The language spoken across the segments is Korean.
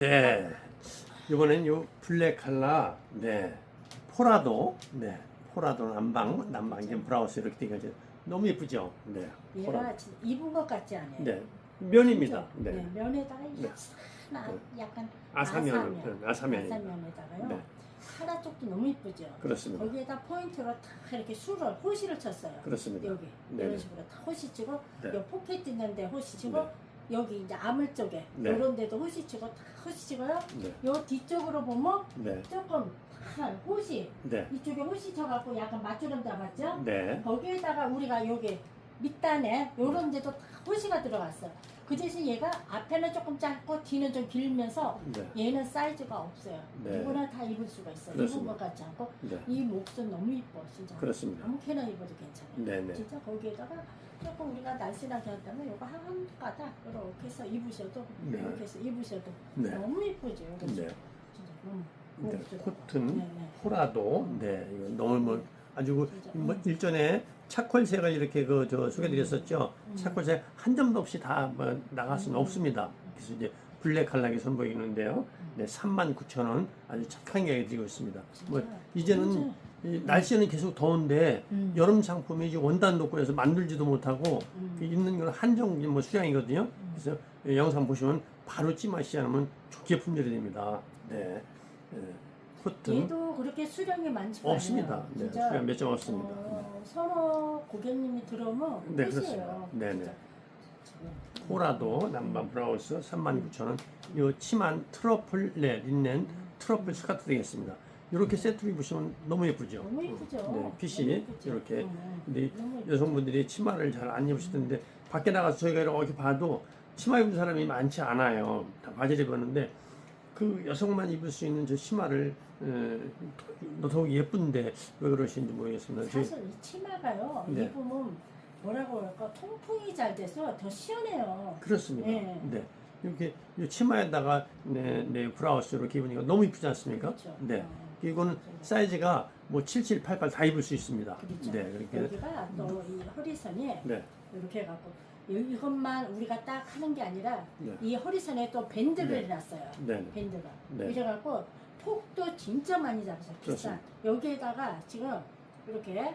네. 이번엔 요 블랙 칼라, 네. 포라도, 네. 포라도 남방, 남방, 이제 브라우스 이렇게 돼가지고 너무 예쁘죠? 네. 포라도. 얘가 입은 것 같지 않아요? 네. 면입니다. 네. 네. 면에다가 네. 나 약간 아사면, 아사면. 네, 아사면. 아사면에다가요. 네. 카라 쪽도 너무 이쁘죠. 그렇습니다. 거기에다 포인트로 다 이렇게 술을 호시를 쳤어요. 그렇습니다. 여기 네. 이런 식으로 다 호시 치고 네. 요 포켓 있는데 호시 치고 네. 여기 이제 아물 쪽에 네. 이런 데도 호시 치고 다 호시 치고요. 네. 요 뒤쪽으로 보면 네. 조금 한 호시 네. 이쪽에 호시 쳐갖고 약간 맞주름 잡았죠. 네. 거기에다가 우리가 여기 밑단에 요런 데도 다 호시가 들어갔어. 그 대신 얘가 앞에는 조금 짧고 뒤는 좀 길면서 네. 얘는 사이즈가 없어요. 네. 누구나 다 입을 수가 있어요. 입은 그렇습니다. 것 같지 않고 네. 이 목선 너무 이뻐 진짜. 그렇습니다. 아무렇게나 입어도 괜찮아요. 네. 네. 진짜 거기에다가 조금 우리가 날씬하게 한다면 이거 한 가닥 이렇게 해서 입으셔도 네. 이렇게 해서 입으셔도 네. 너무 이쁘죠. 이거 네. 진짜 너무 네. 고급스러워. 코튼, 네, 네. 포라도, 네. 이거 너무 뭐 아주 그. 뭐 음. 일전에 차콜색을 이렇게 그 저 소개드렸었죠. 음. 차콜색 한 점도 없이 다 뭐 나갈 수는 음. 없습니다. 그래서 이제 블랙 칼라게 선보이는데요. 음. 네, 39,000원 아주 착한 가격에 드리고 있습니다. 뭐. 이제는. 이 날씨는 계속 더운데 음. 여름 상품이 이제 원단 놓고 해서 만들지도 못하고 있는 건 한정 뭐 수량이거든요. 그래서 이 영상 보시면 바로 찜하시지 않으면 좋게 품절이 됩니다. 네. 네. 코튼 얘도 그렇게 수량이 많지 않아요. 없습니다. 네, 진짜 수량 몇 점 없습니다. 어, 서로 고객님이 들어오면 네. 그렇습니다. 네, 네. 진짜. 포라도 남반 브라우스 39,000원. 요 치만 트러플 네, 린넨 트러플 스카트 되겠습니다. 이렇게 세트로 입으시면 너무 예쁘죠. 너무 예쁘죠. 네, 너무 핏이 예쁘죠. 이렇게 음, 근데 너무 예쁘죠. 여성분들이 치마를 잘 안 입으시던데 밖에 나가서 저희가 이렇게 봐도 치마 입은 사람이 많지 않아요. 다 바지를 입었는데 그 여성만 입을 수 있는 저 치마를 어, 더욱 예쁜데 왜 그러시는지 모르겠습니다. 사실 이 치마가요. 네. 입으면 뭐라고 할까 통풍이 잘 돼서 더 시원해요. 그렇습니다. 네. 네. 이렇게 이 치마에다가 네, 네 브라우스 이렇게 입으니까 너무 이쁘지 않습니까? 그렇죠. 네. 어. 이거는 사이즈가 뭐 77, 88 다 입을 수 있습니다. 그렇죠. 네, 그렇게 여기가 또 이 허리선이 네, 이렇게 해갖고 이- 이것만 우리가 딱 하는 게 아니라 네, 이 허리선에 또 밴드를 네. 해놨어요. 네, 네. 밴드가. 네. 이래갖고 폭도 진짜 많이 잡았어요. 비싼. 여기에다가 지금 이렇게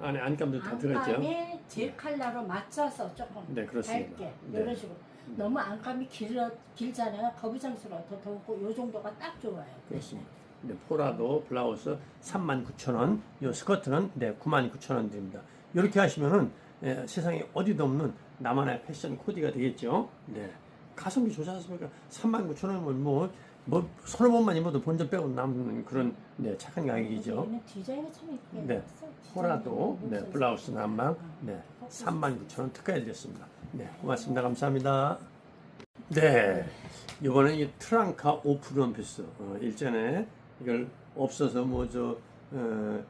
안에 안감도 다 들어있죠. 안감이 제 칼라로 맞춰서 조금 네, 그렇습니다. 밝게 네. 이런 식으로. 너무 안감이 길어, 길잖아요. 거부장스러워. 더 더웠고 요 정도가 딱 좋아요. 그렇습니다. 네, 포라도 블라우스 39,000원, 요 스커트는 네, 99,000원 드립니다. 이렇게 하시면은 예, 세상에 어디도 없는 나만의 패션 코디가 되겠죠. 네. 가성비 좋지 않습니까? 39,000원이면 뭐, 뭐, 서너 번만 입어도 본전 빼고 남는 그런 네, 착한 가격이죠. 디자인이 참 네. 나왔어. 포라도, 디자인이 네, 너무 블라우스 좋았어요. 난방, 어. 네, 39,000원 특가해드렸습니다. 네, 고맙습니다. 감사합니다. 네, 이번에 이 트랑카 오픈 원피스 어, 일전에 이걸 없어서 뭐 저 어,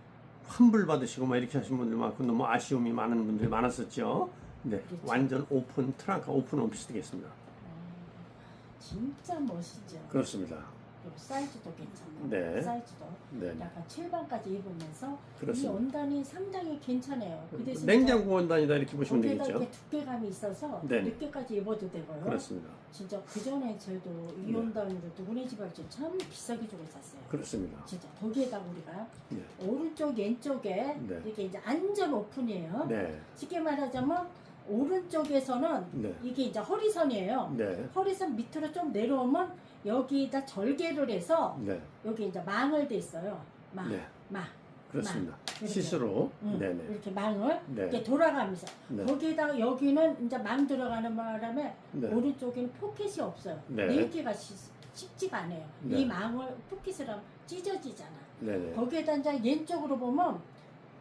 환불 받으시고 막 이렇게 하신 분들 많고 너무 아쉬움이 많은 분들이 많았었죠. 네, 그렇죠. 완전 오픈 트랑카 오픈 원피스 되겠습니다. 아, 진짜 멋있죠. 그렇습니다. 그리고 사이즈도 괜찮고 네. 사이즈도 네, 약간 7반까지 입으면서 이 그렇습니다. 원단이 상당히 괜찮아요. 그 대신 냉장고 원단이다 이렇게 보시면 되겠죠. 이렇게 두께감이 있어서 네네. 늦게까지 입어도 되고요. 그렇습니다. 진짜 그 전에 저도 이 네. 원단으로 누구네 집 할지 참 비싸게 주고 샀어요. 그렇습니다. 진짜 거기에다 우리가 네. 오른쪽 왼쪽에 네. 이렇게 이제 안전 오픈이에요. 네, 쉽게 말하자면 오른쪽에서는 네, 이게 이제 허리선이에요. 네, 허리선 밑으로 좀 내려오면 여기다 절개를 해서 네, 여기 이제 망을 돼 있어요. 망, 네. 망. 그렇습니다. 이렇게. 시스로, 응, 네, 네, 이렇게 망을 네, 이렇게 돌아가면서 네. 거기에다가 여기는 이제 망 들어가는 바람에 네. 오른쪽에는 포켓이 없어요. 네. 읽기가 쉽- 쉽지가 않아요. 네. 이 망을 포켓을 하면 찢어지잖아. 네네. 거기에다 이제 왼쪽으로 보면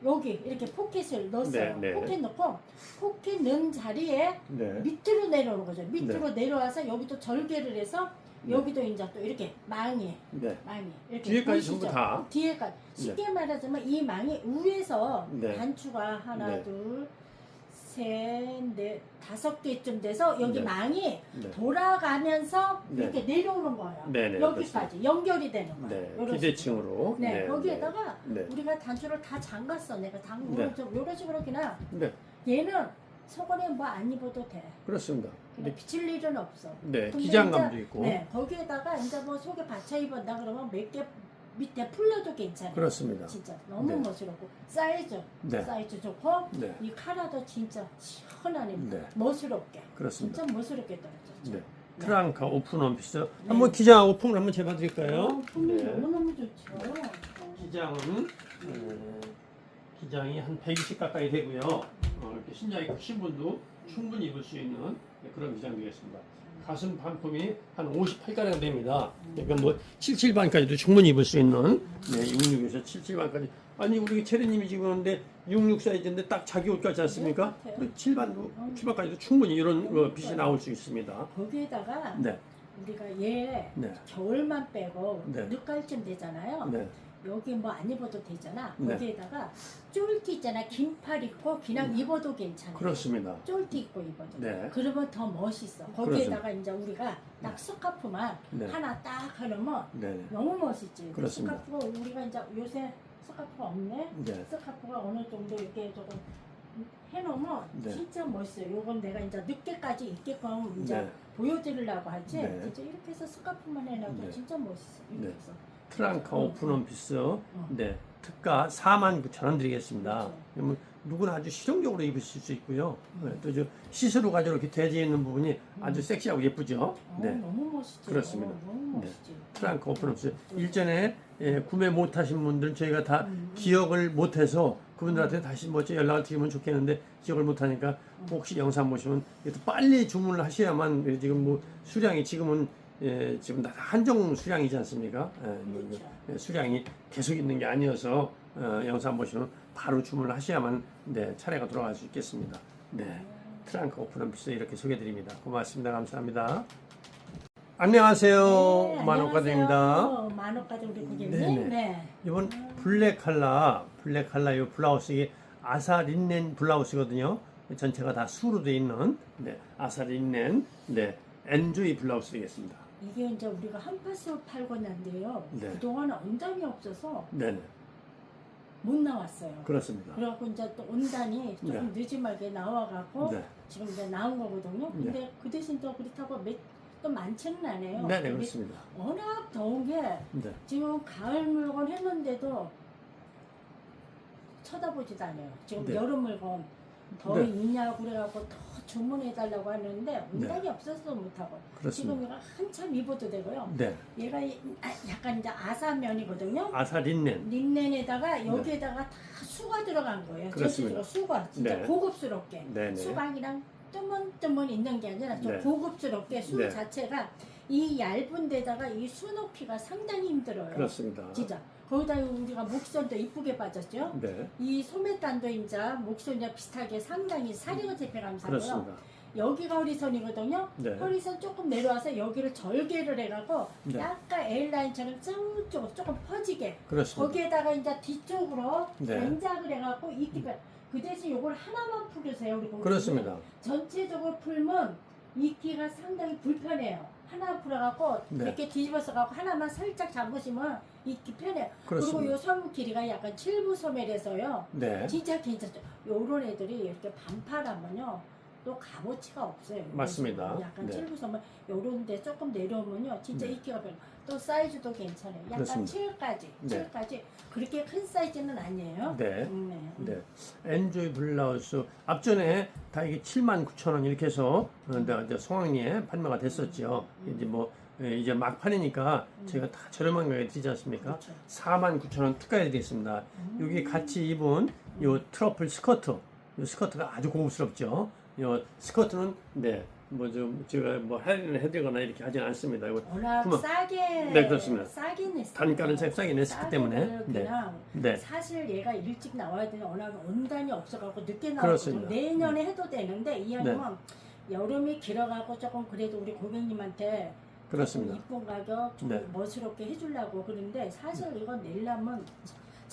여기 이렇게 포켓을 넣었어요. 네, 네. 포켓 넣고 포켓 넣은 자리에 네. 밑으로 내려오는 거죠. 밑으로 내려와서 여기도 절개를 해서 네. 여기도 이제 또 이렇게 망이 네. 망이 이렇게 뒤에까지 보이시죠? 전부 다. 뒤에까지 쉽게 말하자면 이 망이 위에서 네. 단추가 하나 네. 둘 셋 넷 다섯 개쯤 돼서 여기 네. 망이 네. 돌아가면서 네. 이렇게 내려오는 거예요. 네, 네, 여기까지 연결이 되는 거예요. 네. 요런 식으로. 비대칭으로. 네, 거기에다가 네. 우리가 단추를 다 잠갔어. 내가 잠그고 네. 좀 이런 식으로 그냥 네. 얘는 속옷에 뭐 안 입어도 돼. 그렇습니다. 근데 비칠 일은 없어. 네, 근데 기장감도 이제, 있고. 네, 거기에다가 이제 뭐 속에 받쳐 입었다 그러면 몇 개 밑에 풀려도 괜찮아요. 그렇습니다. 진짜 너무 네. 멋스럽고 사이즈 네. 사이즈 좋고 네. 이 카라도 진짜 시원하네 네. 멋스럽게 그렇습니다. 진짜 멋스럽게 떨어졌죠. 네. 트랑크 오픈 원피스. 한번 기장 오픈을 한번 재봐 드릴까요? 어, 품이 네. 너무너무 좋죠. 어. 기장은 어, 기장이 한 120 가까이 되고요. 어, 이렇게 신장이 크신 분도 충분히 입을 수 있는 네, 그런 기장 되겠습니다. 가슴 반품이 한 58가량 됩니다. 그러니까 뭐 77반까지도 충분히 입을 수 있는 네, 66에서 77반까지. 아니 우리 체리님이 지금 하는데 66 사이즈인데 딱 자기 옷 같지 않습니까? 네, 같아요. 7반도 7반까지도 충분히 이런 어, 핏이 나올 수 있습니다. 거기에다가 네, 우리가 얘 네, 겨울만 빼고 네. 늦갈쯤 되잖아요. 네, 여기 뭐 안 입어도 되잖아. 네. 거기에다가 쫄티 있잖아. 긴팔 입고 그냥 입어도 괜찮아. 그렇습니다. 쫄티 입고 입어도. 네. 그러면 더 멋있어. 거기에다가 이제 우리가 딱 스카프만 네. 하나 딱 하려면 네, 너무 멋있지. 그렇습니다. 스카프가 우리가 이제 요새 스카프가 없네. 네, 스카프가 어느 정도 이렇게 조금 해놓으면 네. 진짜 멋있어요. 요건 내가 이제 늦게까지 입게끔 이제 네. 보여드리려고 하지. 네. 진짜 이렇게 해서 스카프만 해놔도 네. 진짜 멋있어. 이렇게 네. 해서. 트랑크 오픈 원피스 어. 네 특가 49,000원 드리겠습니다. 그렇죠. 그러면 누구나 아주 실용적으로 입으실 수 있고요. 네, 또저 시스루 가지고 이렇게 되어 있는 부분이 아주 섹시하고 예쁘죠. 어, 네. 너무 멋있지. 그렇습니다. 어, 너무 멋있지. 트랑크 오픈 원피스 일전에 예, 구매 못하신 분들 저희가 다 음. 기억을 못해서 그분들한테 다시 뭐죠 연락을 드리면 좋겠는데 기억을 못하니까 혹시 영상 보시면 이것도 빨리 주문을 하셔야만 지금 뭐 수량이 지금은 예, 지금 다 한정 수량이지 않습니까? 예, 뭐 이거 그렇죠. 예, 수량이 계속 있는 게 아니어서 어, 영상 보시면 바로 주문을 하셔야만 네, 차례가 돌아갈 수 있겠습니다. 네, 트랑크 오픈 원피스 이렇게 소개드립니다. 고맙습니다. 감사합니다. 안녕하세요. 만옥가드입니다. 안녕하세요. 만옥가드 우리 고객님. 네네. 네. 이번 블랙 칼라, 블랙 칼라 이 블라우스 이게 아사 린넨 블라우스거든요. 전체가 다 수로 되어 있는 네, 아사 린넨 네, 엔조이 블라우스 되겠습니다. 이게 이제 우리가 한 파스 팔고 난데요. 네. 그동안 온단이 없어서 네, 못 나왔어요. 그렇습니다. 그래갖고 이제 또 온단이 조금 늦지막에 나와갖고 네, 지금 이제 나온 거거든요. 네. 근데 그 대신 또 그렇다고 몇, 또 많지는 않아요. 네, 네, 그렇습니다. 워낙 더운 게 네, 지금 가을 물건 했는데도 쳐다보지도 않아요. 지금 네. 여름 물건 더 네. 있냐고 그래갖고 더 주문해달라고 하는데 온단이 없어서 못하고 지금 그렇습니다. 얘가 한참 입어도 되고요. 네, 얘가 이- 아, 약간 이제 아사면이거든요. 아사 린넨. 린넨에다가 여기에다가 다 수가 들어간 거예요. 네. 그렇습니다. 수가 진짜 네. 고급스럽게 네, 네. 수박이랑 뜨문뜨문 있는 게 아니라 좀 네. 고급스럽게 수 네. 자체가 이 얇은 데다가 이 수 높이가 상당히 힘들어요. 그렇습니다. 진짜 거기다 우리가 목선도 이쁘게 빠졌죠. 네, 이 소매단도 이제 목선이랑 비슷하게 상당히 사리가 하고요. 그렇습니다. 여기가 허리선이거든요. 네, 허리선 조금 내려와서 여기를 절개를 해갖고 네. 약간 L라인처럼 저쪽으로 조금 퍼지게 그렇습니다. 거기에다가 이제 뒤쪽으로 네. 단작을 해갖고 이끼가 그 대신 요걸 하나만 풀으세요 우리 고객님. 그렇습니다. 전체적으로 풀면 이끼가 상당히 불편해요. 하나 풀어갖고 네. 이렇게 뒤집어서 갖고 하나만 살짝 잡으시면 이끼 편해요. 그리고 그렇습니다. 요섬 길이가 약간 칠부 소매라서요. 네, 진짜 괜찮죠. 요런 애들이 이렇게 반팔하면요. 또 값어치가 없어요. 맞습니다. 약간 네. 칠부 소매 요런 데 조금 내려오면요. 진짜 네. 이끼가 별로. 또 사이즈도 괜찮아요. 약간 그렇습니다. 7까지. 네. 7까지. 그렇게 큰 사이즈는 아니에요. 네. 음, 네. 네. 엔조이 블라우스 앞전에 다 이게 79,000원 이렇게 해서 어, 이제 이제 송황리에 판매가 됐었죠. 이제 뭐 예, 이제 막판이니까 저희가 다 저렴한 가격에 드리지 않습니까? 그렇죠. 49,000원 특가해 드리겠습니다. 여기 같이 입은 요 트러플 스커트, 요 스커트가 아주 고급스럽죠. 요 스커트는 네. 뭐 좀 제가 뭐 할인을 해드리거나 이렇게 하진 않습니다. 이거 워낙 그만. 싸게 네, 그렇습니다. 싸게 냈어요. 단가는 참 싸게 냈기 싸게 때문에. 네. 그냥 네. 사실 얘가 일찍 나와야 되는 워낙 온단이 없어갖고 늦게 그렇습니다. 나왔거든요. 내년에 해도 되는데 이 아니면 여름이 길어가고 조금 그래도 우리 고객님한테 그렇습니다. 이쁜 가격 좀 네. 멋스럽게 해주려고 그런데 사실 이건 내려면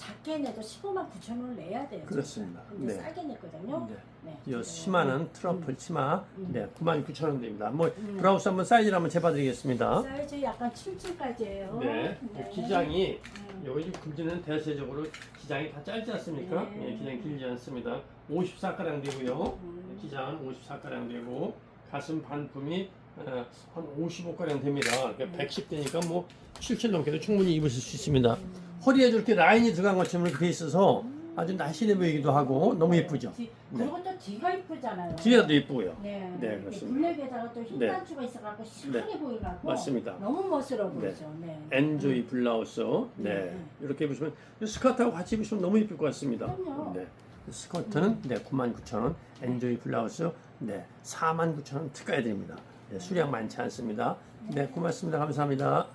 작게 내도 15만 9천 원을 내야 돼요. 그렇습니다. 근데 네. 싸게 냈거든요. 네. 네. 이 치마는 트러플 치마 음. 네 99,000원 됩니다. 뭐 음. 브라우스 한번 사이즈를 한번 재봐드리겠습니다. 사이즈 약간 77까지예요. 네, 기장이 음. 여기 굵지는 대체적으로 기장이 다 짧지 않습니까? 네. 예, 기장이 길지 않습니다. 54가량 되고요. 음. 기장은 54가량 되고 가슴 반품이 어, 한 55가량 됩니다. 그러니까 네. 110대니까 뭐 7칠 넘게도 충분히 입으실 수 있습니다. 허리에 저렇게 라인이 들어간 것처럼 이렇게 돼 있어서 아주 날씬해 보이기도 하고 너무 예쁘죠. 뒤- 그리고 또 뒤가 이쁘잖아요. 뒤에도 예쁘고요. 네, 네, 그렇습니다. 블랙에다가 또 흰단추가 있어갖고 시원해 보이갖고 맞습니다. 너무 멋스러워 네. 보이죠. 네. 엔조이 블라우스. 네. 네. 이렇게 입으시면 이 스커트하고 같이 입으시면 너무 예쁠 것 같습니다. 그럼요. 네. 스커트는 네, 99,000원, 엔조이 블라우스 네, 49,000원 특가해 드립니다. 네, 수량 많지 않습니다. 네, 고맙습니다. 감사합니다.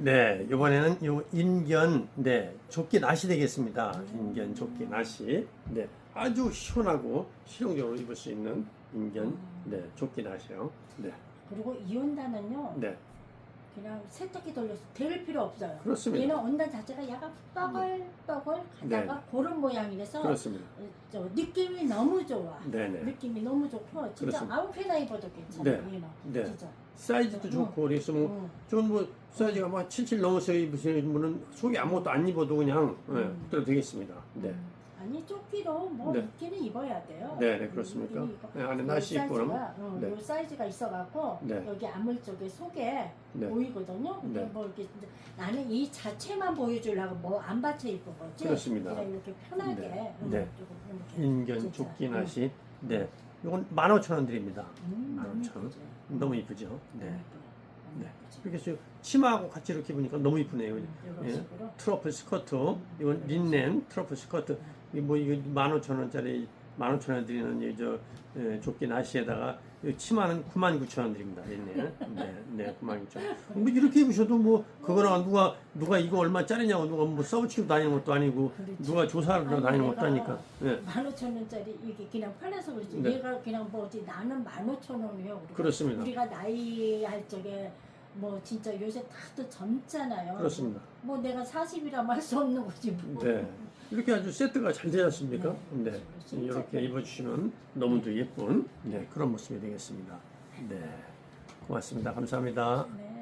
네, 이번에는 요 인견 네, 조끼 나시 되겠습니다. 인견 조끼 나시. 네, 아주 시원하고 실용적으로 입을 수 있는 인견 네, 조끼 나시요. 네. 그리고 이 온단은요. 네. 그냥 세탁기 돌려서 데울 필요 없어요. 그렇습니다. 얘는 온단 자체가 약간 뻐글뻐글 가다가 그런 모양이라서 그렇습니다. 저 느낌이 너무 좋아. 네, 네. 느낌이 너무 좋고 진짜 그렇습니다. 아무데나 입어도 괜찮아요. 네. 얘는 네. 진짜. 사이즈도 좋고 그래서 뭐 응. 저는 뭐 사이즈가 막 77 넘어서 입으시는 분은 속에 아무것도 안 입어도 그냥 네, 음. 그대로 되겠습니다. 네. 음. 아니 조끼로 뭐 네. 입기는 입어야 돼요. 네, 네, 그렇습니까? 입기는 입고. 네, 안에 요 나시 입고 그러면 사이즈가, 어, 네. 요 사이즈가 있어갖고 네. 여기 아물 쪽에 속에 네. 보이거든요. 근데 네. 뭐 이렇게 이제 나는 이 자체만 보여주려고 뭐 안 받쳐 입은 거지. 그렇습니다. 그냥 이렇게 편하게. 네. 음, 네. 조금 이렇게. 인견. 조끼 나시. 네. 이건 15,000원 드립니다. 음, 너무 15,000원. 예쁘죠. 너무 이쁘죠? 네. 네. 예쁘죠. 이렇게 해서 치마하고 같이 이렇게 입으니까 너무 이쁘네요. 음, 예. 트러플 스커트, 이건 린넨 트러플 스커트, 이뭐 이거 15,000원짜리 15,000원 드리는 이저 예, 조끼 나시에다가 이 치마는 99,000원 드립니다. 린넨. 네, 네, 99,000원. 뭐 이렇게 입으셔도 뭐 그거랑 누가 누가 이거 얼마짜리냐고 누가 뭐 써붙이고 다니는 것도 아니고 그렇지. 누가 조사하러 아니, 다니는 것도 아니까. 네. 15,000원짜리 이게 그냥 팔려서 그렇지. 네. 얘가 그냥 뭐지 나는 15,000원이에요. 우리가. 그렇습니다. 우리가 나이 할 적에 뭐 진짜 요새 다들 젊잖아요. 그렇습니다. 뭐 내가 40이라고 할수 없는 거지 뭐. 네. 이렇게 아주 세트가 잘 되지 않습니까? 네. 네. 진짜 이렇게 예뻐요. 입어주시면 너무도 예쁜 네, 그런 모습이 되겠습니다. 네. 고맙습니다. 감사합니다. 네.